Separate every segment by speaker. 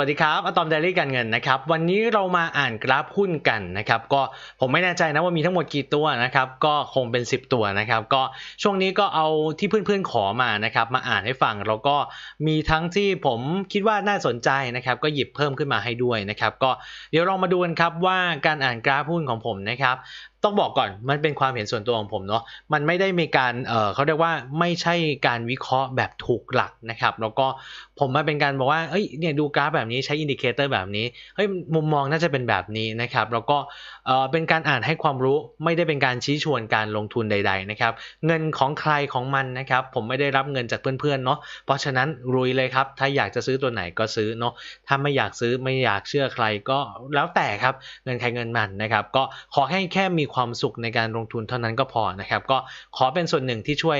Speaker 1: สวัสดีครับอะตอมเดลี่การเงินนะครับ วันนี้เรามาอ่านกราฟหุ้นกันนะครับ ก็ผมไม่แน่ใจนะว่ามีทั้งหมดกี่ตัวนะครับ ก็คงเป็น 10 ตัวนะครับ ก็ช่วงนี้ก็เอาที่เพื่อนๆขอมานะครับ มาอ่านให้ฟังแล้วก็มีทั้งที่ผมคิดว่าน่าสนใจนะครับ ก็หยิบเพิ่มขึ้นมาให้ด้วยนะครับ ก็เดี๋ยวเรามาดูกันครับว่าการอ่านกราฟหุ้นของผมนะครับต้องบอกก่อนมันเป็นความเห็นส่วนตัวของผมเนาะมันไม่ได้มีการเเขาเรียกว่าไม่ใช่การวิเคราะห์แบบถูกหลักนะครับ แล้วก็ ผมมาเป็นการบอกว่าเอ้ยเนี่ยดูกราฟแบบนี้ใช้อินดิเคเตอร์แบบนี้เฮ้ยมุมมองน่าจะเป็นแบบนี้นะครับแล้วก็เออเป็นการอ่านให้ความรู้ไม่ได้เป็นการชี้ชวนการลงทุนใด ๆนะครับ เงินของใครของมันนะครับผมไม่ได้รับเงินจากเพื่อนๆเนาะเพราะฉะนั้นรุยเลยครับ ถ้าอยากจะซื้อตัวไหนก็ซื้อเนาะถ้าไม่อยากซื้อไม่อยากเชื่อใครก็แล้วแต่ครับเงินใครเงินมันนะครับ ก็ขอให้แค่มีความสุขในการลงทุนเท่านั้นก็พอนะครับก็ขอเป็นส่วนหนึ่งที่ช่วย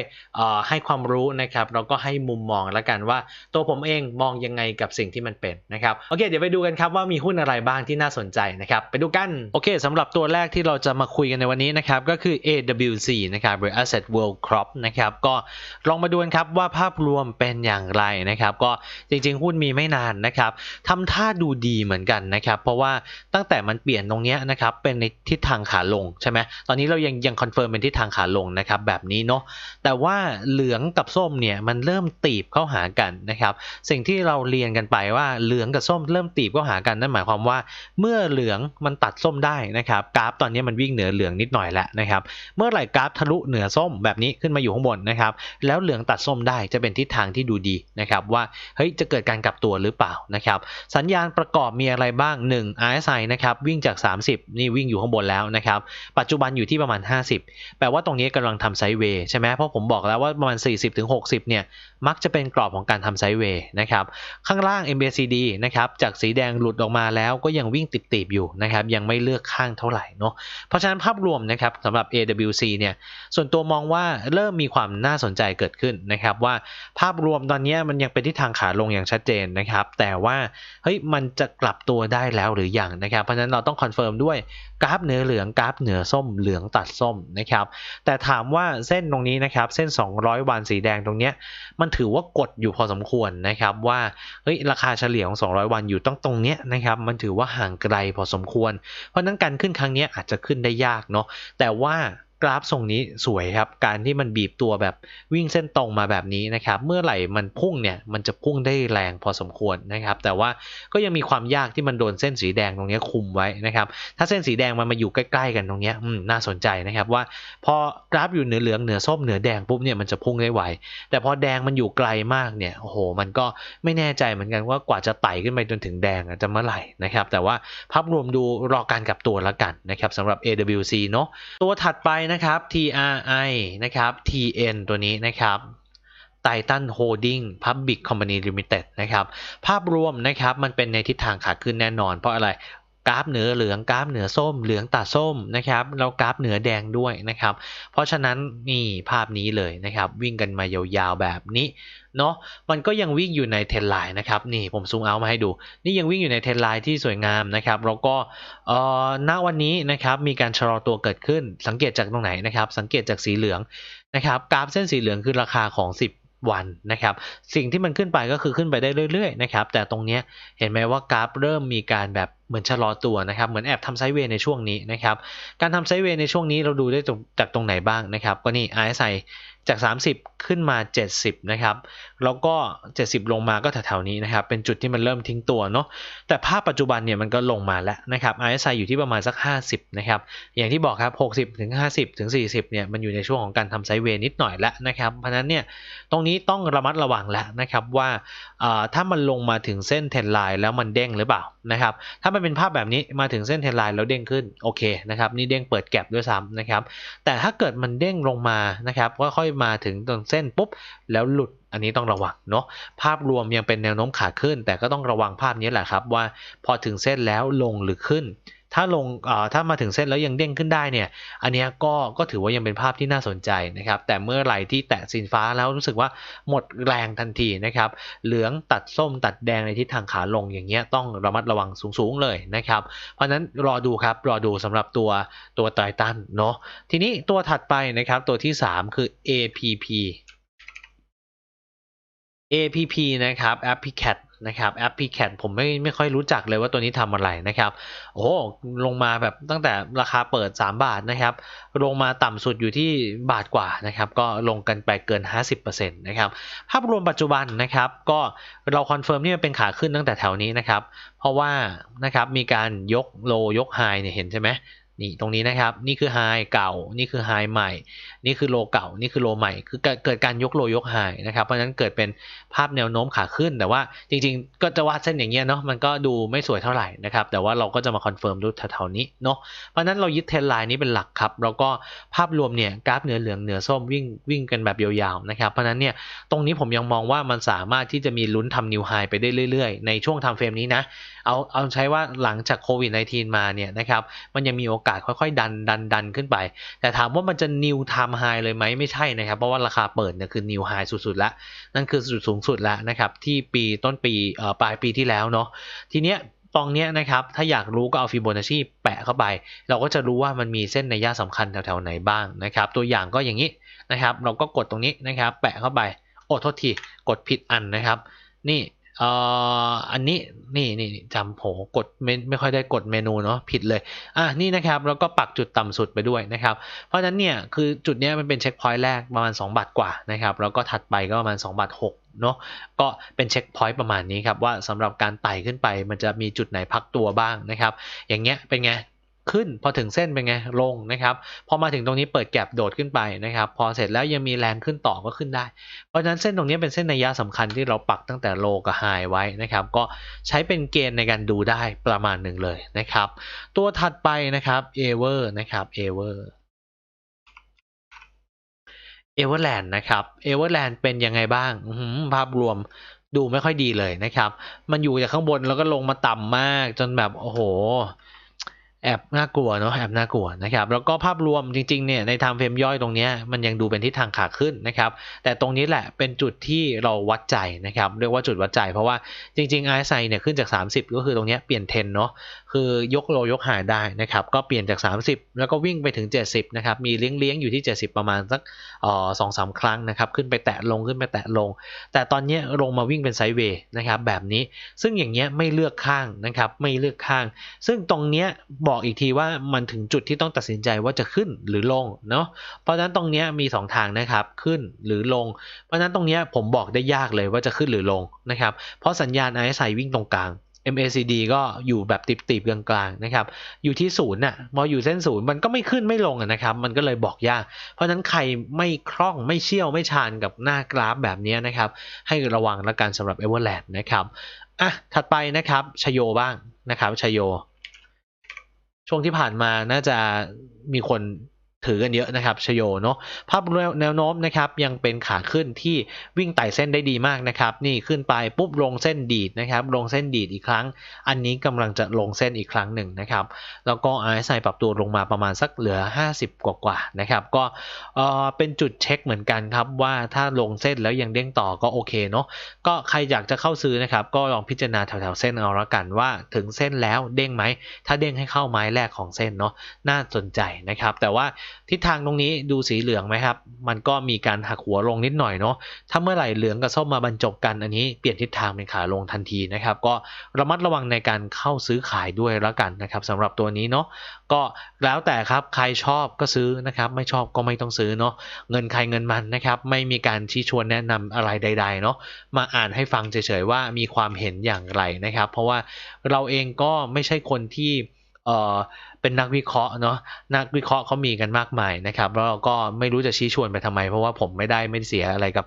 Speaker 1: ให้ความรู้นะครับแล้วก็ให้มุมมองล้วกันว่าตัวผมเองมองยังไงกับสิ่งที่มันเป็นนะครับโอเค เดี๋ยวไปดูกันครับว่ามีหุ้นอะไรบ้างที่น่าสนใจนะครับไปดูกันโอเคสำหรับตัวแรกที่เราจะมาคุยกันในวันนี้นะครับก็คือ AWC นะครับหรือ Asset World Crop นะครับก็ลองมาดูกันครับว่าภาพรวมเป็นอย่างไรนะครับก็จริงๆ หุ้นมีไม่นานนะครับทำท่าดูดีเหมือนกันนะครับเพราะว่าตั้งแต่มันเปลี่ยนตรงนี้นะครับเป็นในทิศทางขาลงใช่ไหมตอนนี้เรายังยังคอนเฟิร์มเป็นทิศทางขาลงนะครับแบบนี้เนาะแต่ว่าเหลืองกับส้มเนี่ยมันเริ่มตีบเข้าหากันนะครับสิ่งที่เราเรียนกันไปว่าเหลืองกับส้มเริ่มตีบเข้าหากันนั่นหมายความว่า เมื่อเหลืองมันตัดส้มได้นะครับกราฟตอนนี้มันวิ่งเหนือเหลืองนิดหน่อยแล้วนะครับเมื่อไหร่กราฟทะลุเหนือส้มแบบนี้ขึ้นมาอยู่ข้างบนนะครับแล้วเหลืองตัดส้มได้จะเป็นทิศทางที่ดูดีนะครับว่าเฮ้ยจะเกิดการกลับตัวหรือเปล่านะครับสัญญาณประกอบมีอะไรบ้าง 1 RSI นะครับวิ่งจาก 30 นี่วิ่งอยู่ข้างบนแล้วนะครับปัจจุบันอยู่ที่ประมาณ 50 แปลว่าตรงนี้กำลังทำไซด์เวย์ใช่ไหมเพราะผมบอกแล้วว่าประมาณ 40-60เนี่ย มักจะเป็นกรอบของการทำไซด์เวย์นะครับข้างล่าง MACD นะครับจากสีแดงหลุดออกมาแล้วก็ยังวิ่งติดๆอยู่นะครับยังไม่เลือกข้างเท่าไหร่เนาะเพราะฉะนั้นภาพรวมนะครับสำหรับ AWC เนี่ยส่วนตัวมองว่าเริ่มมีความน่าสนใจเกิดขึ้นนะครับว่าภาพรวมตอนนี้มันยังเป็นที่ทางขาลงอย่างชัดเจนนะครับแต่ว่าเฮ้ยมันจะกลับตัวได้แล้วหรืออยังนะครับเพราะฉะนั้นเราต้องคอนเฟิร์มด้วยกราฟเหนือเหลืองกราฟเหนือส้มเหลืองตัดส้มนะครับแต่ถามว่าเส้นตรงนี้นะครับเส้น 200 วันสีแดงตรงนี้มันถือว่ากดอยู่พอสมควรนะครับว่าเฮ้ยราคาเฉลี่ยของ 200 วันอยู่ต้องตรงเนี้ยนะครับมันถือว่าห่างไกลพอสมควร เพราะนั้นการขึ้นครั้งนี้อาจจะขึ้นได้ยากเนาะแต่ว่า กราฟทรงนี้สวยครับ การที่มันบีบตัวแบบวิ่งเส้นตรงมาแบบนี้นะครับ เมื่อไหร่มันพุ่งเนี่ย มันจะพุ่งได้แรงพอสมควรนะครับ แต่ว่าก็ยังมีความยากที่มันโดนเส้นสีแดงตรงนี้คุมไว้นะครับ ถ้าเส้นสีแดงมันมาอยู่ใกล้ ๆ กันตรงนี้น่าสนใจนะครับว่า พอกราฟอยู่เหนือเหลืองเหนือส้มเหนือแดงปุ๊บเนี่ยมันจะพุ่งได้ไว แต่พอแดงมันอยู่ไกลมากเนี่ย โอ้โห มันก็ไม่แน่ใจเหมือนกันว่ากว่าจะไต่ขึ้นไปจนถึงแดงจะเมื่อไหร่นะครับ แต่ว่าภาพรวมดูรอการกลับตัวแล้วกันนะครับสำหรับ AWC เนาะ ตัวถัดไปนะครับ TRI นะครับ TN ตัวนี้นะครับ Titan Holding Public Company Limited นะครับ ภาพรวมนะครับ มันเป็นในทิศทางขาขึ้นแน่นอน เพราะอะไร ราฟเหนือเหลืองกราฟเหนือส้ม เหลืองตัดส้มนะครับแล้วกราฟเหนือแดงด้วยนะครับ เพราะฉะนั้นนี่ภาพนี้เลยนะครับ วิ่งกันมายาวๆแบบนี้เนาะมันก็ยังวิ่งอยู่ในเทนไลน์นะครับนี่ผมซูมเอามาให้ดู นี่ยังวิ่งอยู่ในเทนไลน์ที่สวยงามนะครับแล้วก็เอ่อณวันนี้นะครับมีการชะลอตัวเกิดขึ้น สังเกตจากตรงไหนนะครับ สังเกตจากสีเหลืองนะครับกราฟเส้นสีเหลืองคือราคาของ 10วันนะครับสิ่งที่มันขึ้นไปก็คือขึ้นไปได้เรื่อยๆนะครับแต่ตรงนี้เห็นไหมว่ากราฟเริ่มมีการแบบ เหมือนชะลอตัวนะครับ เหมือนแอบทำไซด์เวย์ในช่วงนี้นะครับ การทำไซด์เวย์ในช่วงนี้เราดูได้จากตรงไหนบ้างนะครับ ก็นี่ RSI จาก 30 ขึ้นมา 70 นะครับ แล้วก็ 70 ลงมาก็แถวๆนี้นะครับ เป็นจุดที่มันเริ่มทิ้งตัวเนาะ แต่ภาพปัจจุบันเนี่ยมันก็ลงมาแล้วนะครับ RSI อยู่ที่ประมาณสัก 50 นะครับ อย่างที่บอกครับ 60 ถึง 50 ถึง 40 เนี่ย มันอยู่ในช่วงของการทำไซด์เวย์นิดหน่อยแล้วนะครับ เพราะนั้นเนี่ย ตรงนี้ต้องระมัดระวังแล้วนะครับว่า ถ้ามันลงมาถึงเส้นเทนไลน์แล้วมันเด้งหรือเปล่านะครับ ถ้ามันเป็นภาพแบบนี้มาถึงเส้นเทนไลน์แล้วเด้งขึ้นโอเคนะครับนี่เด้งเปิดแก็บด้วยซ้ำนะครับแต่ถ้าเกิดมันเด้งลงมานะครับก็ค่อยมาถึงตรงเส้นปุ๊บแล้วหลุดอันนี้ต้องระวังเนาะภาพรวมยังเป็นแนวโน้มขาขึ้น แต่ก็ต้องระวังภาพนี้แหละครับว่าพอถึงเส้นแล้วลงหรือขึ้น ถ้าลงถ้ามาถึงเส้นแล้วยังเด้งขึ้นได้เนี่ย อันนี้ก็ก็ถือว่ายังเป็นภาพที่น่าสนใจนะครับ แต่เมื่อไหร่ที่แตะสินฟ้าแล้วรู้สึกว่าหมดแรงทันทีนะครับ เหลืองตัดส้มตัดแดงในทิศทางขาลงอย่างเงี้ยต้องระมัดระวังสูงๆเลยนะครับ เพราะนั้นรอดูครับ รอดูสำหรับตัวตัวไตตันเนาะ ทีนี้ตัวถัดไปนะครับตัวที่ 3 คือ APP APP นะครับ a p p c a t นะครับแอป p c a t ผมไม่ไม่ค่อยรู้จักเลยว่าตัวนี้ทำอะไรนะครับโอ้ลงมาแบบตั้งแต่ราคาเปิด 3 บาทนะครับ ลงมาต่ำสุดอยู่ที่บาทกว่านะครับ ก็ลงกันไปเกิน 50%นะครับ ภาพรวมปัจจุบันนะครับ ก็เราคอนเฟิร์มที่มันเป็นขาขึ้นตั้งแต่แถวนี้นะครับ เพราะว่านะครับมีการยกโลยกไฮเนี่ยเห็นใช่ไหม นี่ตรงนี้นะครับ นี่คือไฮเก่า นี่คือไฮใหม่ นี่คือโลเก่า นี่คือโลใหม่ คือเกิดการยกโลยกไฮนะครับ เพราะฉะนั้นเกิดเป็นภาพแนวโน้มขาขึ้น แต่ว่าจริงๆ ก็จะวาดเส้นอย่างเงี้ยเนาะ มันก็ดูไม่สวยเท่าไหร่นะครับ แต่ว่าเราก็จะมาคอนเฟิร์มดูแถวๆนี้เนาะ เพราะนั้นเรายึดเทรนไลน์นี้เป็นหลักครับ แล้วก็ภาพรวมเนี่ยกราฟเหนือเหลืองเหนือส้มวิ่งวิ่งกันแบบยาวๆนะครับ เพราะฉะนั้นเนี่ยตรงนี้ผมยังมองว่ามันสามารถที่จะมีลุ้นทำนิวไฮไปได้เรื่อยๆ ในช่วงทำเฟรมนี้นะ เอาเอาใช้ว่าหลังจากโควิด -19 มาเนี่ยนะครับ มันยังมีโอกาสค่อยๆ ดันดันดันขึ้นไป แต่ถามว่ามันจะนิวไทม์ไฮเลยไหมไม่ใช่นะครับ เพราะว่าราคาเปิดเนี่ยคือนิวไฮสุดๆแล้ว นั่นคือจุดสูงสุดแล้วนะครับที่ปีต้นปีเอ่อปลายปีที่แล้วเนาะทีเนี้ยตรงเนี้ยนะครับ ถ้าอยากรู้ก็เอาฟิโบนัชชีแปะเข้าไป เราก็จะรู้ว่ามันมีเส้นในย่าสำคัญแถวๆไหนบ้างนะครับ ตัวอย่างก็อย่างนี้นะครับ เราก็กดตรงนี้นะครับ แปะเข้าไป โอ้โทษที กดผิดอันนะครับ นี่ เอ่ออันนี้นี่นี่จำโผกดไม่ไม่ค่อยได้กดเมนูเนาะผิดเลยอะนี่นะครับแล้วก็ปักจุดต่ำสุดไปด้วยนะครับ เพราะฉะนั้นเนี่ยคือจุดเนี้ยมันเป็นเช็คพอยต์แรกประมาณ 2 บาทกว่านะครับแล้วก็ถัดไปก็ประมาณ2บาท6เนาะก็เป็นเช็คพอยต์ประมาณนี้ครับว่าสำหรับการไต่ขึ้นไปมันจะมีจุดไหนพักตัวบ้างนะครับ อย่างเงี้ยเป็นไง ขึ้นพอถึงเส้นเป็นไงลงนะครับพอมาถึงตรงนี้เปิดแก็บโดดขึ้นไปนะครับ พอเสร็จแล้วยังมีแรงขึ้นต่อก็ขึ้นได้ เพราะฉะนั้นเส้นตรงนี้เป็นเส้นนัยยะสำคัญที่เราปักตั้งแต่โลกับไฮไว้นะครับ ก็ใช้เป็นเกณฑ์ในการดูได้ประมาณหนึ่งเลยนะครับ ตัวถัดไปนะครับเอเวอร์นะครับเอเวอร์เอเวอร์แลนด์นะครับเอเวอร์แลนด์เป็นยังไงบ้างภาพรวมดูไม่ค่อยดีเลยนะครับ มันอยู่จากข้างบนแล้วก็ลงมาต่ำมากจนแบบโอ้โห แอบน่ากลัวเนาะแอบน่ากลัวนะครับแล้วก็ภาพรวมจริงๆเนี่ยในไทม์เฟรมย่อยตรงนี้มันยังดูเป็นทิศทางขาขึ้นนะครับแต่ตรงนี้แหละเป็นจุดที่เราวัดใจนะครับเรียกว่าจุดวัดใจ เพราะว่าจริงๆ RSI เนี่ยขึ้นจาก 30 ก็คือตรงนี้เปลี่ยนเทนเนาะ คือยกโลยกหายได้นะครับ ก็เปลี่ยนจาก 30 แล้วก็วิ่งไปถึง 70 นะครับ มีเลี้ยงเลี้ยงอยู่ที่ 70 ประมาณสักสองสามครั้งนะครับ ขึ้นไปแตะลงขึ้นไปแตะลง แต่ตอนนี้ลงมาวิ่งเป็นไซด์เวย์นะครับแบบนี้ ซึ่งอย่างเงี้ยไม่เลือกข้างนะครับ ไม่เลือกข้าง ซึ่งตรงเนี้ยบอกอีกทีว่ามันถึงจุดที่ต้องตัดสินใจว่าจะขึ้นหรือลงเนาะ เพราะฉะนั้นตรงเนี้ยมี 2 ทางนะครับ ขึ้นหรือลง เพราะฉะนั้นตรงเนี้ยผมบอกได้ยากเลยว่าจะขึ้นหรือลงนะครับ เพราะสัญญาณ RSI วิ่งตรงกลาง MACD ก็อยู่แบบติบๆกลางๆนะครับ อยู่ที่ศูนย์น่ะพออยู่เส้นศูนย์มันก็ไม่ขึ้นไม่ลงนะครับ มันก็เลยบอกยาก เพราะฉะนั้นใครไม่คล่องไม่เชี่ยวไม่ชาญกับหน้ากราฟแบบนี้นะครับ ให้ระวังละกันสำหรับ Everland นะครับ อะ ถัดไปนะครับชโยบ้างนะครับชโย ช่วงที่ผ่านมาน่าจะมีคน ถือกันเยอะนะครับชโยเนาะภาพแนวโน้มนะครับยังเป็นขาขึ้นที่วิ่งไต่เส้นได้ดีมากนะครับนี่ขึ้นไปปุ๊บลงเส้นดีดนะครับลงเส้นดีดอีกครั้ง อันนี้กำลังจะลงเส้นอีกครั้งหนึ่งนะครับแล้วก็ RSI ปรับตัวลงมาประมาณสักเหลือ 50 กว่ากว่านะครับก็เออเป็นจุดเช็คเหมือนกันครับว่าถ้าลงเส้นแล้วยังเด้งต่อก็โอเคเนาะก็ใครอยากจะเข้าซื้อนะครับก็ลองพิจารณาแถวๆเส้นเอาละกันว่าถึงเส้นแล้วเด้งไหมถ้าเด้งให้เข้าไม้แรกของเส้นเนาะน่าสนใจนะครับแต่ว่าทิศทางตรงนี้ดูสีเหลืองไหมครับ มันก็มีการหักหัวลงนิดหน่อยเนาะถ้าเมื่อไหร่เหลืองกับส้มมาบรรจบกันอันนี้เปลี่ยนทิศทางเป็นขาลงทันทีนะครับ ก็ระมัดระวังในการเข้าซื้อขายด้วยแล้วกันนะครับสำหรับตัวนี้เนาะก็แล้วแต่ครับใครชอบก็ซื้อนะครับ ไม่ชอบก็ไม่ต้องซื้อเนาะเงินใครเงินมันนะครับ ไม่มีการชี้ชวนแนะนำอะไรใด ๆ เนาะมาอ่านให้ฟังเฉยๆว่ามีความเห็นอย่างไรนะครับ เพราะว่าเราเองก็ไม่ใช่คนที่ เป็นนักวิเคราะห์เนาะนักวิเคราะห์เขามีกันมากมายนะครับแล้วเราก็ไม่รู้จะชี้ชวนไปทำไม เพราะว่าผมไม่ได้ไม่เสียอะไรกับ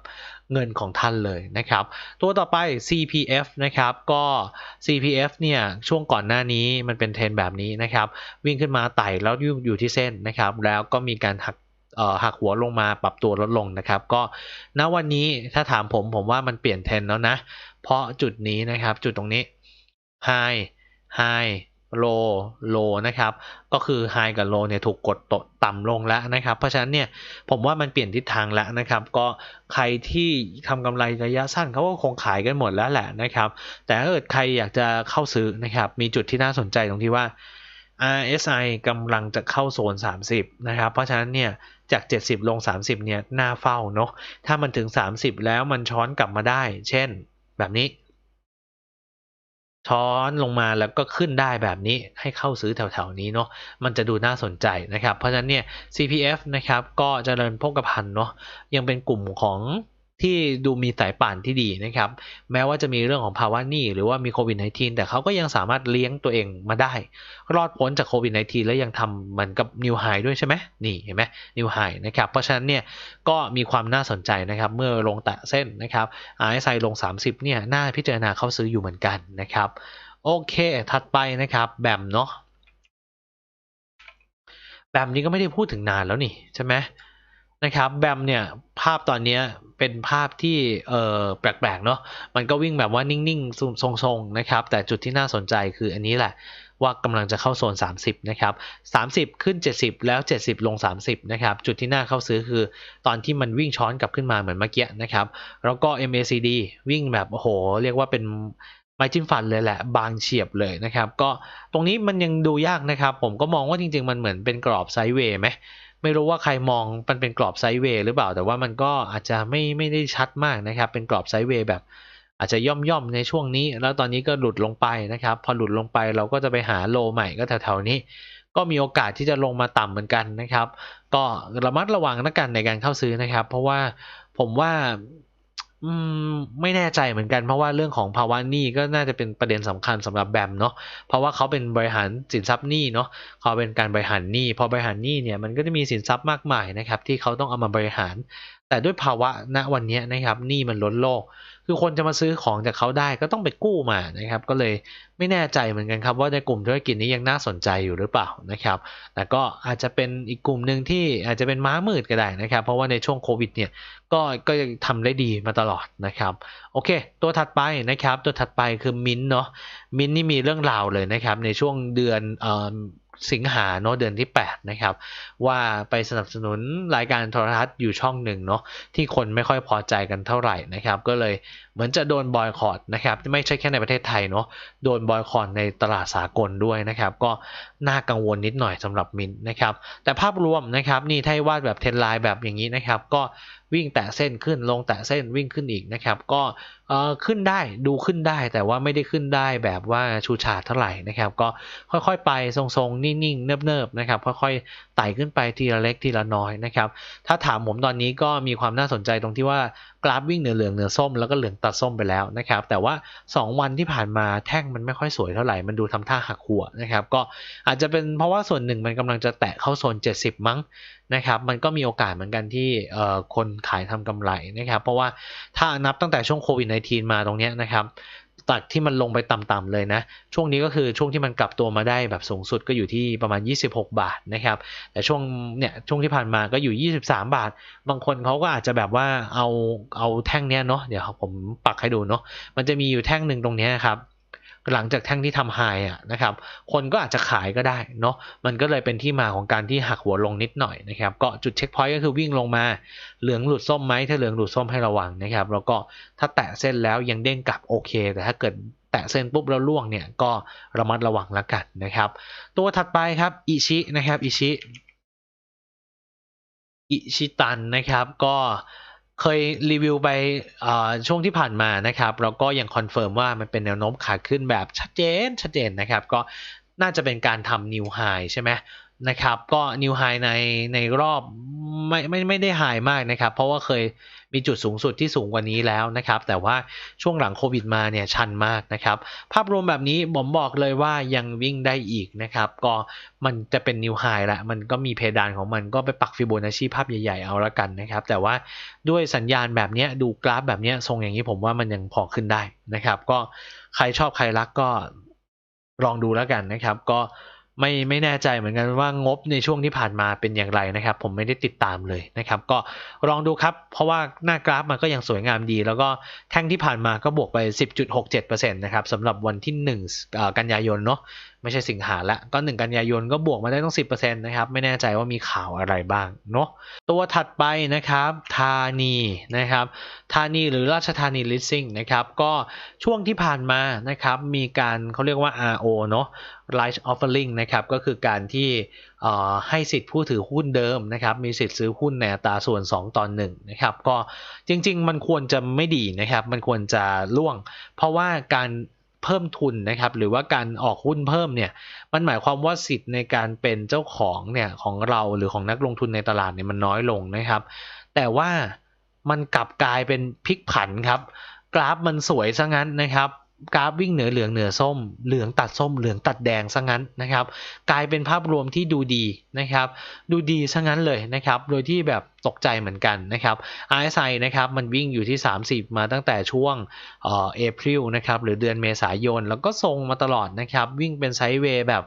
Speaker 1: เงินของท่านเลยนะครับ ตัวต่อไป CPF นะครับก็ CPF เนี่ยช่วงก่อนหน้านี้มันเป็นเทรนแบบนี้นะครับ วิ่งขึ้นมาไต่แล้วอยู่ที่เส้นนะครับ แล้วก็มีการหักหักหัวลงมาปรับตัวลดลงนะครับ ก็ณวันนี้ถ้าถามผมผมว่ามันเปลี่ยนเทรนแล้วนะ เพราะจุดนี้นะครับจุดตรงนี้ High High โลโลนะครับ ก็คือไฮกับโลเนี่ยถูกกดตต่ำลงแล้วนะครับ เพราะฉะนั้นเนี่ยผมว่ามันเปลี่ยนทิศทางแล้วนะครับ ก็ใครที่ทำกำไรระยะสั้นเขาก็คงขายกันหมดแล้วแหละนะครับ แต่ถ้าเกิดใครอยากจะเข้าซื้อนะครับ มีจุดที่น่าสนใจตรงที่ว่า RSI กำลังจะเข้าโซน 30 นะครับ เพราะฉะนั้นเนี่ยจาก 70 ลง 30 เนี่ยน่าเฝ้าเนาะ ถ้ามันถึง 30 แล้วมันช้อนกลับมาได้ เช่น แบบนี้ ช้อนลงมาแล้วก็ขึ้นได้แบบนี้ให้เข้าซื้อแถวๆนี้เนาะมันจะดูน่าสนใจนะครับ เพราะฉะนั้นเนี่ย CPF นะครับก็จเจริญโภคภัณฑ์เนาะยังเป็นกลุ่มของ ที่ดูมีสายป่านที่ดีนะครับ แม้ว่าจะมีเรื่องของภาวะหนี้หรือว่ามีโควิด -19 แต่เขาก็ยังสามารถเลี้ยงตัวเองมาได้ รอดพ้นจากโควิด -19 แล้วยังทำเหมือนกับนิวไฮด้วยใช่ไหมนี่เห็นไหมนิวไฮนะครับ เพราะฉะนั้นเนี่ยก็มีความน่าสนใจนะครับ เมื่อลงแตะเส้นนะครับ RSI ลง 30เนี่ยน่าพิจารณาเข้าซื้ออยู่เหมือนกันนะครับ โอเคถัดไปนะครับแบมเนาะแบมนี้ก็ไม่ได้พูดถึงนานแล้วนี่ใช่ไหม นะครับแบมเนี่ยภาพตอนนี้เป็นภาพที่เออแปลกๆเนาะมันก็วิ่งแบบว่านิ่งๆทรงๆนะครับแต่จุดที่น่าสนใจคืออันนี้แหละว่ากำลังจะเข้าโซน 30 นะครับ 30 ขึ้น 70 แล้ว 70 ลง 30 นะครับ จุดที่น่าเข้าซื้อคือ ตอนที่มันวิ่งช้อนกลับขึ้นมาเหมือนเมื่อกี้นะครับ แล้วก็ MACD วิ่งแบบโอ้โห เรียกว่าเป็นไม้จิ้มฟันเลยแหละ บางเฉียบเลยนะครับ ก็ตรงนี้มันยังดูยากนะครับ ผมก็มองว่าจริง ๆ มันเหมือนเป็นกรอบไซด์เวย์ไหม ไม่รู้ว่าใครมองมันเป็นกรอบไซด์เวย์หรือเปล่า แต่ว่ามันก็อาจจะไม่ไม่ได้ชัดมากนะครับ เป็นกรอบไซด์เวย์แบบ อาจจะย่อมย่อมๆในช่วงนี้ แล้วตอนนี้ก็หลุดลงไปนะครับ พอหลุดลงไปเราก็จะไปหาโลใหม่ก็แถวๆนี้ ก็มีโอกาสที่จะลงมาต่ำเหมือนกันนะครับ ก็ระมัดระวังนะกันในการเข้าซื้อนะครับ เพราะว่าผมว่า อืมไม่แน่ใจเหมือนกันเพราะว่าเรื่องของภาวะหนี้ก็น่าจะเป็นประเด็นสำคัญสำหรับแบมเนาะเพราะว่าเขาเป็นบริหารสินทรัพย์หนี้เนาะเขาเป็นการบริหารหนี้พอบริหารหนี้เนี่ยมันก็จะมีสินทรัพย์มากมายนะครับที่เขาต้องเอามาบริหาร แต่ด้วยภาวะณวันนี้นะครับหนี้มันล้นโลก คือคนจะมาซื้อของจากเขาได้ก็ต้องไปกู้มานะครับ ก็เลยไม่แน่ใจเหมือนกันครับว่าในกลุ่มธุรกิจนี้ยังน่าสนใจอยู่หรือเปล่านะครับ แต่ก็อาจจะเป็นอีกกลุ่มหนึ่งที่อาจจะเป็นม้ามืดก็ได้นะครับ เพราะว่าในช่วงโควิดเนี่ยก็ก็ยังทำได้ดีมาตลอดนะครับ โอเค ตัวถัดไปนะครับ ตัวถัดไปคือมินเนาะมินนี่มีเรื่องราวเลยนะครับ ในช่วงเดือนเอ่อ สิงหาเนาะเดือนที่ 8 นะครับ ว่าไปสนับสนุนรายการโทรทัศน์อยู่ช่องหนึ่งเนาะที่คนไม่ค่อยพอใจกันเท่าไหร่นะครับ ก็เลยเหมือนจะโดนบอยคอรดนะครับไม่ใช่แค่ในประเทศไทยเนาะโดนบอยคอรดในตลาดสากลด้วยนะครับ ก็น่ากังวลนิดหน่อยสำหรับมินนะครับ แต่ภาพรวมนะครับนี่ถ้าวาดแบบเทรนไลน์แบบอย่างนี้นะครับ ก็ วิ่งแตะเส้นขึ้นลงแตะเส้นวิ่งขึ้นอีกนะครับ ก็ขึ้นได้ดูขึ้นได้แต่ว่าไม่ได้ขึ้นได้แบบว่าชูชาดเท่าไหร่นะครับ ก็ค่อยๆไปทรงๆนิ่งๆเนิบๆนะครับ ค่อยๆไต่ขึ้นไปทีละเล็กทีละน้อยนะครับ ถ้าถามผมตอนนี้ก็มีความน่าสนใจตรงที่ว่ากราฟวิ่งเหนือเหลืองเหนือส้มแล้วก็เหลืองตัดส้มไปแล้วนะครับ แต่ว่า 2 วันที่ผ่านมาแท่งมันไม่ค่อยสวยเท่าไหร่ มันดูทำท่าหักหัวนะครับ ก็อาจจะเป็นเพราะว่าส่วนหนึ่งมันกำลังจะแตะเข้าโซน 70 มั้งนะครับ มันก็มีโอกาสเหมือนกันที่คนขายทำกำไรนะครับ เพราะว่าถ้านับตั้งแต่ช่วงโควิด -19 มาตรงนี้นะครับ ตัดที่มันลงไปต่ำๆเลยนะ ช่วงนี้ก็คือช่วงที่มันกลับตัวมาได้แบบสูงสุดก็อยู่ที่ประมาณ 26 บาทนะครับ แต่ช่วงเนี่ยช่วงที่ผ่านมาก็อยู่ 23 บาท บางคนเขาก็อาจจะแบบว่าเอาเอาแท่งเนี้ยเนาะเดี๋ยวผมปักให้ดูเนาะมันจะมีอยู่แท่งหนึ่งตรงนี้ครับ หลังจากแท่งที่ทำไฮอะนะครับ คนก็อาจจะขายก็ได้เนาะมันก็เลยเป็นที่มาของการที่หักหัวลงนิดหน่อยนะครับก็จุดเช็คพอยต์ก็คือวิ่งลงมาเหลืองหลุดส้มไหมถ้าเหลืองหลุดส้มให้ระวังนะครับ แล้วก็ถ้าแตะเส้นแล้วยังเด้งกลับโอเค แต่ถ้าเกิดแตะเส้นปุ๊บแล้วล่วงเนี่ยก็ระมัดระวังแล้วกันนะครับ ตัวถัดไปครับอิชินะครับอิชิอิชิตันนะครับก็ เคยรีวิวไปช่วงที่ผ่านมานะครับแล้วก็ยังคอนเฟิร์มว่ามันเป็นแนวโน้มขาขึ้นแบบชัดเจนชัดเจนนะครับ ก็น่าจะเป็นการทำนิวไฮใช่ไหม นะครับ ก็นิวไฮในในรอบไม่ไม่ไม่ได้ไฮมากนะครับ เพราะว่าเคยมีจุดสูงสุดที่สูงกว่านี้แล้วนะครับ แต่ว่าช่วงหลังโควิดมาเนี่ยชันมากนะครับ ภาพรวมแบบนี้ผมบอกเลยว่ายังวิ่งได้อีกนะครับ ก็มันจะเป็นนิวไฮละมันก็มีเพดานของมันก็ไปปักฟิโบนัชชีภาพใหญ่ๆเอาละกันนะครับ แต่ว่าด้วยสัญญาณแบบนี้ดูกราฟแบบนี้ทรงอย่างนี้ผมว่ามันยังพอขึ้นได้นะครับ ก็ใครชอบใครรักก็ลองดูแล้วกันนะครับ ก็ ไม่ไม่แน่ใจเหมือนกันว่างบในช่วงที่ผ่านมาเป็นอย่างไรนะครับ ผมไม่ได้ติดตามเลยนะครับ ก็ลองดูครับ เพราะว่าหน้ากราฟมันก็ยังสวยงามดี แล้วก็แท่งที่ผ่านมาก็บวกไป 10.67%นะครับสำหรับวันที่1กันยายนเนาะไม่ใช่สิงหาละก็ 1 กันยายนก็บวกมาได้ต้อง10%นะครับไม่แน่ใจว่ามีข่าวอะไรบ้างเนาะตัวถัดไปนะครับธานีนะครับธานีหรือราชธานีลิสซิ่งนะครับก็ช่วงที่ผ่านมานะครับมีการเขาเรียกว่า RO เนาะ Right Offering นะครับก็คือการที่ให้สิทธิ์ผู้ถือหุ้นเดิมนะครับมีสิทธิ์ซื้อหุ้นในอัตราส่วน 2 ต่อ1นะครับก็จริง ๆ มันควรจะไม่ดีนะครับมันควรจะล่วง เพราะว่าการเพิ่มทุนนะครับหรือว่าการออกหุ้นเพิ่มเนี่ยมันหมายความว่าสิทธิ์ในการเป็นเจ้าของเนี่ยของเราหรือของนักลงทุนในตลาดเนี่ยมันน้อยลงนะครับ แต่ว่ามันกลับกลายเป็นพลิกผันครับ กราฟมันสวยซะงั้นนะครับ กราฟวิ่งเหนือเหลืองเหนือส้ม เหลืองตัดส้ม เหลืองตัดแดงซะงั้นนะครับ กลายเป็นภาพรวมที่ดูดีนะครับ ดูดีซะงั้นเลยนะครับ โดยที่แบบตกใจเหมือนกันนะครับ RSI นะครับมันวิ่งอยู่ที่ 30 มาตั้งแต่ช่วงเอ่อเอพริลนะครับหรือเดือนเมษายน แล้วก็ทรงมาตลอดนะครับ วิ่งเป็นไซด์เวย์แบบ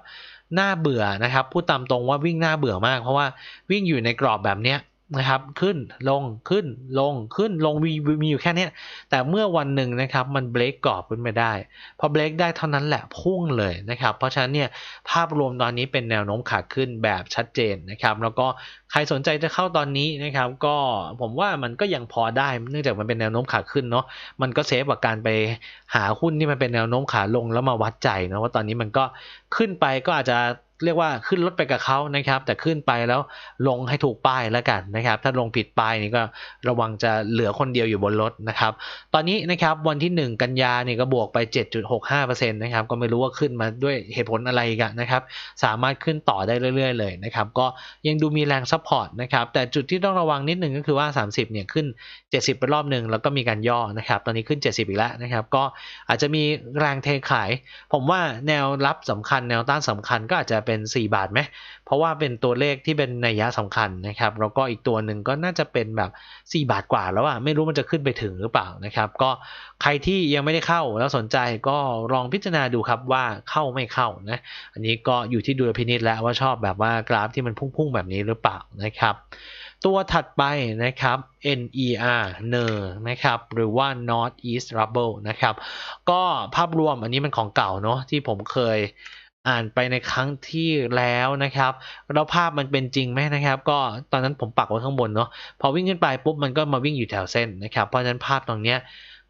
Speaker 1: น่าเบื่อนะครับ พูดตามตรงว่าวิ่งน่าเบื่อมาก เพราะว่าวิ่งอยู่ในกรอบแบบเนี้ย นะครับ ขึ้นลงขึ้นลงขึ้นลงมีมีอยู่แค่นี้แต่เมื่อวันหนึ่งนะครับมันเบรกกรอบขึ้นไปได้ พอเบรกได้เท่านั้นแหละพุ่งเลยนะครับ เพราะฉะนั้นเนี่ยภาพรวมตอนนี้เป็นแนวโน้มขาขึ้นแบบชัดเจนนะครับ แล้วก็ใครสนใจจะเข้าตอนนี้นะครับ ก็ผมว่ามันก็ยังพอได้ เนื่องจากมันเป็นแนวโน้มขาขึ้นเนาะมันก็เซฟกว่าการไปหาหุ้นที่มันเป็นแนวโน้มขาลงแล้วมาวัดใจนะว่าตอนนี้มันก็ขึ้นไปก็อาจจะ เรียกว่าขึ้นรถไปกับเขานะครับ แต่ขึ้นไปแล้วลงให้ถูกป้ายแล้วกันนะครับ ถ้าลงผิดป้ายนี่ก็ระวังจะเหลือคนเดียวอยู่บนรถนะครับ ตอนนี้นะครับวันที่ 1 กันยาเนี่ยก็บวกไป 7.65%นะครับก็ไม่รู้ว่าขึ้นมาด้วยเหตุผลอะไรกันนะครับ สามารถขึ้นต่อได้เรื่อย ๆ เลยนะครับ ก็ยังดูมีแรงซัพพอร์ตนะครับ แต่จุดที่ต้องระวังนิดหนึ่งก็คือว่า 30เนี่ยขึ้น 70 ไปรอบหนึ่งแล้วก็มีการย่อนะครับ ตอนนี้ขึ้น 70 อีกแล้วนะครับ ก็อาจจะมีแรงเทขาย ผมว่าแนวรับสำคัญแนวต้านสำคัญก็อาจจะเป็น 4 บาทไหม เพราะว่าเป็นตัวเลขที่เป็นนัยยะสำคัญนะครับ แล้วก็อีกตัวหนึ่งก็น่าจะเป็นแบบ 4 บาทกว่าแล้วอะไม่รู้มันจะขึ้นไปถึงหรือเปล่านะครับ ก็ใครที่ยังไม่ได้เข้าแล้วสนใจก็ลองพิจารณาดูครับว่าเข้าไม่เข้านะ อันนี้ก็อยู่ที่ดุลพินิจแล้วว่าชอบแบบว่ากราฟที่มันพุ่งๆแบบนี้หรือเปล่านะครับตัวถัดไปนะครับ NER NER นะครับ หรือว่า North East Rubble นะครับ ก็ภาพรวมอันนี้มันของเก่าเนาะที่ผมเคย อ่านไปในครั้งที่แล้วนะครับ แล้วภาพมันเป็นจริงไหมนะครับ ก็ตอนนั้นผมปักไว้ข้างบนเนาะพอวิ่งขึ้นไปปุ๊บมันก็มาวิ่งอยู่แถวเส้นนะครับเพราะฉะนั้นภาพตรงเนี้ย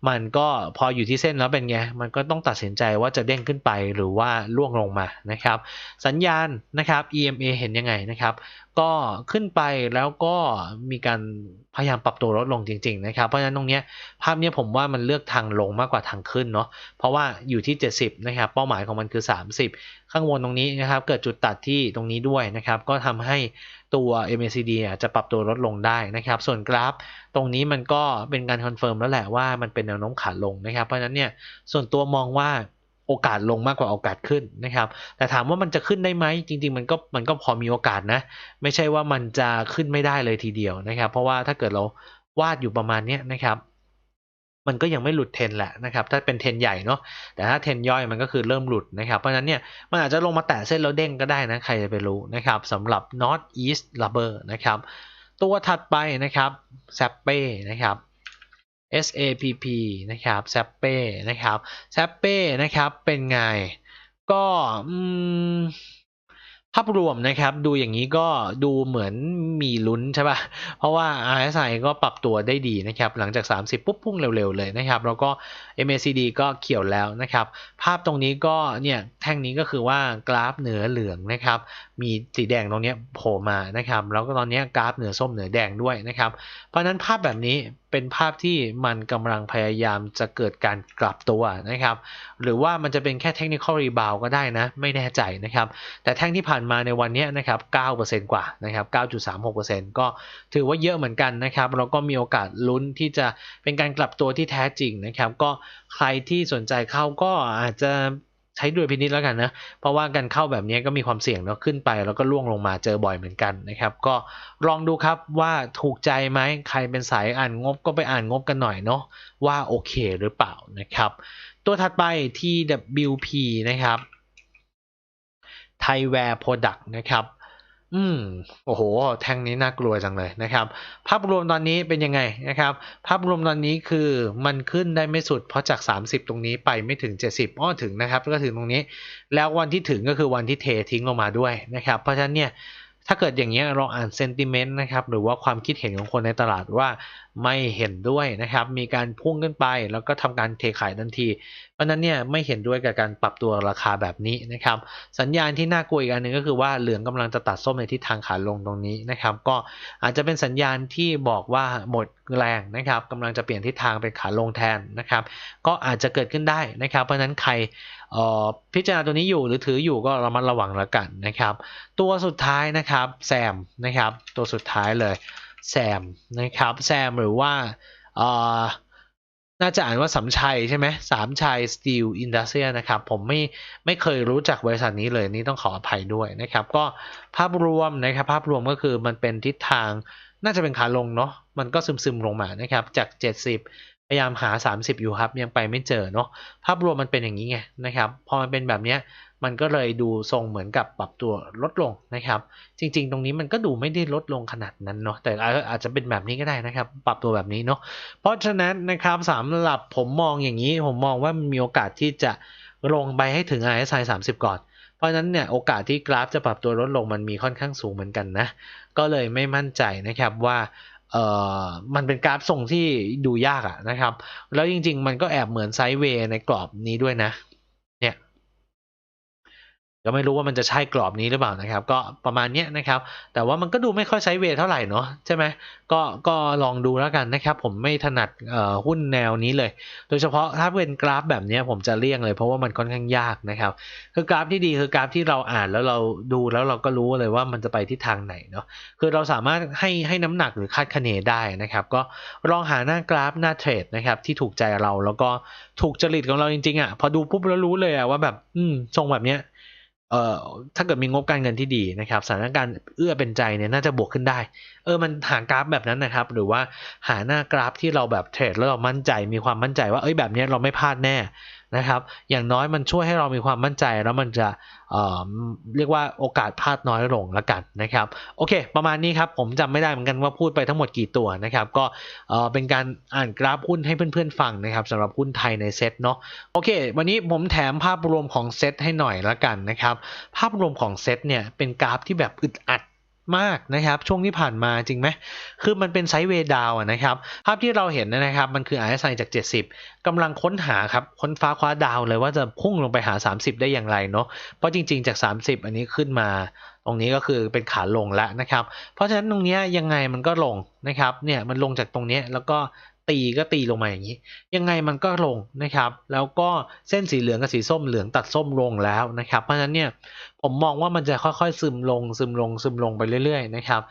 Speaker 1: มันก็พออยู่ที่เส้นแล้วเป็นไง มันก็ต้องตัดสินใจว่าจะเด้งขึ้นไปหรือว่าล่วงลงมานะครับ สัญญาณนะครับ EMA เห็นยังไงนะครับ ก็ขึ้นไปแล้วก็มีการพยายามปรับตัวลดลงจริง ๆ นะครับ เพราะฉะนั้นตรงนี้ภาพนี้ผมว่ามันเลือกทางลงมากกว่าทางขึ้นเนาะเพราะว่าอยู่ที่ 70 นะครับ เป้าหมายของมันคือ 30 ข้างบนตรงนี้นะครับ เกิดจุดตัดที่ตรงนี้ด้วยนะครับ ก็ทำให้ตัว MACD อะจะปรับตัวลดลงได้นะครับ ส่วนกราฟตรงนี้มันก็เป็นการคอนเฟิร์มแล้วแหละว่ามันเป็นแนวโน้มขาลงนะครับ เพราะฉะนั้นเนี่ยส่วนตัวมองว่า โอกาสลงมากกว่าโอกาสขึ้นนะครับ แต่ถามว่ามันจะขึ้นได้ไหมจริง ๆ มันก็มันก็พอมีโอกาสนะ ไม่ใช่ว่ามันจะขึ้นไม่ได้เลยทีเดียวนะครับ เพราะว่าถ้าเกิดเราวาดอยู่ประมาณนี้นะครับมันก็ยังไม่หลุดเทนแหละนะครับ ถ้าเป็นเทนใหญ่เนาะแต่ถ้าเทนย่อยมันก็คือเริ่มหลุดนะครับ เพราะฉะนั้นเนี่ยมันอาจจะลงมาแตะเส้นแล้วเด้งก็ได้นะ ใครจะไปรู้นะครับสำหรับ North East Rubber นะครับ ตัวถัดไปนะครับ s a p p นะครับ SAPP นะครับ s a p p นะครับ s a p p นะครับ เป็นไง ก็ภาพรวมนะครับ ดูอย่างนี้ก็ดูเหมือนมีลุ้นใช่ป่ะ เพราะว่า RSI ก็ปรับตัวได้ดีนะครับ หลังจาก 30 ปุ๊บพุ่งเร็วๆเลยนะครับ แล้วก็ MACD ก็เขียวแล้วนะครับ ภาพตรงนี้ก็เนี่ยแท่งนี้ก็คือว่ากราฟเหนือเหลืองนะครับ มีสีแดงตรงนี้โผล่มานะครับ แล้วก็ตอนนี้กราฟเหนือส้มเหนือแดงด้วยนะครับ เพราะนั้นภาพแบบนี้ เป็นภาพที่มันกำลังพยายามจะเกิดการกลับตัวนะครับ หรือว่ามันจะเป็นแค่เทคนิคอลรีบาวก็ได้นะ ไม่แน่ใจนะครับ แต่แท่งที่ผ่านมาในวันนี้นะครับ 9%กว่านะครับ 9.36%ก็ถือว่าเยอะเหมือนกันนะครับแล้วก็มีโอกาสลุ้นที่จะเป็นการกลับตัวที่แท้จริงนะครับ ก็ใครที่สนใจเข้าก็อาจจะ ใช้ด้วยพินิจแล้วกันนะเพราะว่าการเข้าแบบนี้ก็มีความเสี่ยงเนาะขึ้นไป แล้วก็ล่วงลงมาเจอบ่อยเหมือนกันนะครับ ก็ลองดูครับว่าถูกใจไหมใครเป็นสายอ่านงบก็ไปอ่านงบกันหน่อยเนาะว่าโอเคหรือเปล่านะครับ ตัวถัดไป TWP นะครับ Thaiware Product นะครับ อืม โอ้โห แท่งนี้น่ากลัวจังเลยนะครับ ภาพรวมตอนนี้เป็นยังไงนะครับ ภาพรวมตอนนี้คือมันขึ้นได้ไม่สุด เพราะจาก 30 ตรงนี้ไปไม่ถึง 70อ้อถึงนะครับ ก็ถึงตรงนี้ แล้ววันที่ถึงก็คือวันที่เททิ้งลงมาด้วยนะครับ เพราะฉะนั้นเนี่ย ถ้าเกิดอย่างเงี้เราอ่านเซนติเมนต์นะครับหรือว่าความคิดเห็นของคนในตลาดว่าไม่เห็นด้วยนะครับ มีการพุ่งขึ้นไปแล้วก็ทำการเทขายทันที เพราะนั้นเนี่ยไม่เห็นด้วยกับการปรับตัวราคาแบบนี้นะครับ สัญญาณที่น่ากลัวอีกอันหนึ่งก็คือว่าเหลืองกำลังจะตัดส้มในทิศทางขาลงตรงนี้นะครับ ก็อาจจะเป็นสัญญาณที่บอกว่าหมดแรงนะครับกำลังจะเปลี่ยนทิศทางเป็นขาลงแทนนะครับ ก็อาจจะเกิดขึ้นได้นะครับ เพราะนั้นใคร พิจารณาตัวนี้อยู่หรือถืออยู่ก็ระมัดระวังแล้วกันนะครับ ตัวสุดท้ายนะครับแซมนะครับ ตัวสุดท้ายเลยแซมนะครับแซมหรือว่าน่าจะอ่านว่าสำชัยใช่ไหมสามชัยสตีลอินดัสเซียนะครับ ผมไม่ไม่เคยรู้จักบริษัทนี้เลยนี่ต้องขออภัยด้วยนะครับ ก็ภาพรวมนะครับภาพรวมก็คือมันเป็นทิศทางน่าจะเป็นขาลงเนาะมันก็ซึมๆลงมานะครับจาก 70 พยายามหา 30 อยู่ครับ ยังไปไม่เจอเนาะภาพรวมมันเป็นอย่างนี้ไงนะครับ พอมันเป็นแบบนี้มันก็เลยดูทรงเหมือนกับปรับตัวลดลงนะครับ จริง ๆ ตรงนี้มันก็ดูไม่ได้ลดลงขนาดนั้นเนาะแต่อาจจะเป็นแบบนี้ก็ได้นะครับ ปรับตัวแบบนี้เนาะเพราะฉะนั้นนะครับสำหรับผมมองอย่างนี้ผมมองว่ามีโอกาสที่จะลงไปให้ถึง RSI 30 ก่อนเพราะนั้นเนี่ยโอกาสที่กราฟจะปรับตัวลดลงมันมีค่อนข้างสูงเหมือนกันนะ ก็เลยไม่มั่นใจนะครับว่า เอ่อมันเป็นกราฟทรงที่ดูยากอะนะครับ แล้วจริง ๆ มันก็แอบเหมือนไซด์เวย์ในกรอบนี้ด้วยนะ ก็ไม่รู้ว่ามันจะใช่กรอบนี้หรือเปล่านะครับ ก็ประมาณนี้นะครับ แต่ว่ามันก็ดูไม่ค่อยไซด์เวย์เท่าไหร่เนาะใช่ไหมก็ก็ลองดูแล้วกันนะครับ ผมไม่ถนัดอ่อหุ้นแนวนี้เลย โดยเฉพาะถ้าเป็นกราฟแบบนี้ผมจะเลี่ยงเลยเพราะว่ามันค่อนข้างยากนะครับ คือกราฟที่ดีคือกราฟที่เราอ่านแล้วเราดูแล้วเราก็รู้เลยว่ามันจะไปที่ทางไหนเนาะคือเราสามารถให้ให้น้ำหนักหรือคาดคะเนได้นะครับ ก็ลองหาหน้ากราฟหน้าเทรดนะครับที่ถูกใจเราแล้วก็ถูกจริตของเราจริงๆอะพอดูปุ๊บแล้วรู้เลยอะว่าแบบอืมทรงแบบเนี้ย เอ่อถ้าเกิดมีงบการเงินที่ดีนะครับสถานการณ์เอื้อเป็นใจเนี่ยน่าจะบวกขึ้นได้ เออมันหากราฟแบบนั้นนะครับ หรือว่าหาหน้ากราฟที่เราแบบเทรดแล้วเรามั่นใจมีความมั่นใจว่าเอ้ยแบบนี้เราไม่พลาดแน่ นะครับ อย่างน้อยมันช่วยให้เรามีความมั่นใจแล้วมันจะเเรียกว่าโอกาสพลาดน้อยลงละกันนะครับ โอเค ประมาณนี้ครับ ผมจำไม่ได้เหมือนกันว่าพูดไปทั้งหมดกี่ตัวนะครับ ก็เเป็นการอ่านกราฟหุ้นให้เพื่อนๆฟังนะครับสำหรับหุ้นไทยในเซ็ตเนาะ โอเค วันนี้ผมแถมภาพรวมของเซ็ตให้หน่อยละกันนะครับ ภาพรวมของเซ็ตเนี่ยเป็นกราฟที่แบบอึดอัด มากนะครับช่วงที่ผ่านมาจริงไหมคือมันเป็นไซด์เวย์ดาวนะครับภาพที่เราเห็นนะครับมันคือ RSI จาก 70กำลังค้นหาครับค้นฟ้าคว้าดาวเลยว่าจะพุ่งลงไปหา 30 ได้อย่างไรเนาะเพราะจริง ๆจาก 30 อันนี้ขึ้นมาตรงนี้ก็คือเป็นขาลงแล้วนะครับ เพราะฉะนั้นตรงนี้ยังไงมันก็ลงนะครับ เนี่ยมันลงจากตรงนี้แล้วก็ ตีก็ตีลงมาอย่างนี้ ยังไงมันก็ลงนะครับ แล้วก็เส้นสีเหลืองกับสีส้มเหลืองตัดส้มลงแล้วนะครับ เพราะฉะนั้นเนี่ยผมมองว่ามันจะค่อยๆ ซึมลงซึมลงซึมลงไปเรื่อยๆนะครับ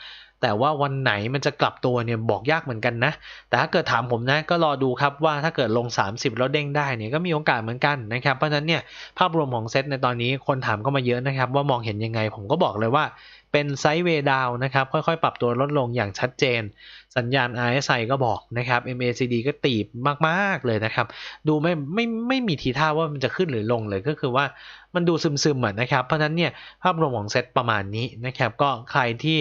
Speaker 1: แต่ว่าวันไหนมันจะกลับตัวเนี่ยบอกยากเหมือนกันนะ แต่ถ้าเกิดถามผมนะก็รอดูครับว่าถ้าเกิดลง 30 แล้วเด้งได้เนี่ยก็มีโอกาสเหมือนกันนะครับเพราะฉะนั้นเนี่ยภาพรวมของเซตในตอนนี้คนถามเข้ามาเยอะนะครับ ว่ามองเห็นยังไงผมก็บอกเลยว่าเป็นไซด์เวย์ดาวนะครับค่อยๆ ปรับตัวลดลงอย่างชัดเจน สัญญาณ RSI ก็บอกนะครับ MACD ก็ตีบมากๆเลยนะครับ ดูไม่ไม่ไม่มีทีท่าว่ามันจะขึ้นหรือลงเลยก็คือว่ามันดูซึมๆเหมือนนะครับ เพราะฉะนั้นเนี่ยภาพรวมของเซตประมาณนี้นะครับ ก็ใครที่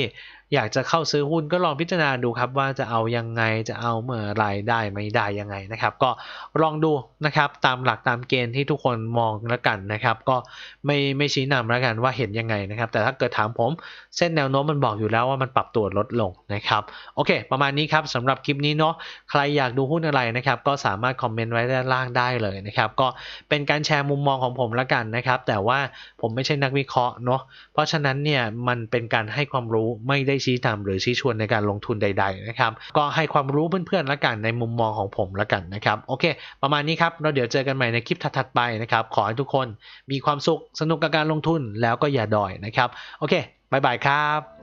Speaker 1: อยากจะเข้าซื้อหุ้นก็ลองพิจารณาดูครับว่าจะเอายังไงจะเอาเมื่อไรได้ไม่ได้ยังไงนะครับ ก็ลองดูนะครับตามหลักตามเกณฑ์ที่ทุกคนมองแล้วกันนะครับ ก็ไม่ไม่ชี้นำแล้วกันว่าเห็นยังไงนะครับ แต่ถ้าเกิดถามผมเส้นแนวโน้มมันบอกอยู่แล้วว่ามันปรับตัวลดลงนะครับโอเค ประมาณนี้ครับสำหรับคลิปนี้เนาะใครอยากดูหุ้นอะไรนะครับ ก็สามารถคอมเมนต์ไว้ด้านล่างได้เลยนะครับ ก็เป็นการแชร์มุมมองของผมแล้วกันนะครับ แต่ว่าผมไม่ใช่นักวิเคราะห์เนาะเพราะฉะนั้นเนี่ยมันเป็นการให้ความรู้ไม่ได้ชี้นำหรือชี้ชวนในการลงทุนใด ๆ นะครับ ก็ให้ความรู้เพื่อนๆแล้วกันในมุมมองของผมแล้วกันนะครับ โอเค ประมาณนี้ครับเราเดี๋ยวเจอกันใหม่ในคลิปถัดๆไปนะครับ ขอให้ทุกคนมีความสุขสนุกกับการลงทุนแล้วก็อย่าดอยนะครับ โอเคบายบายครับ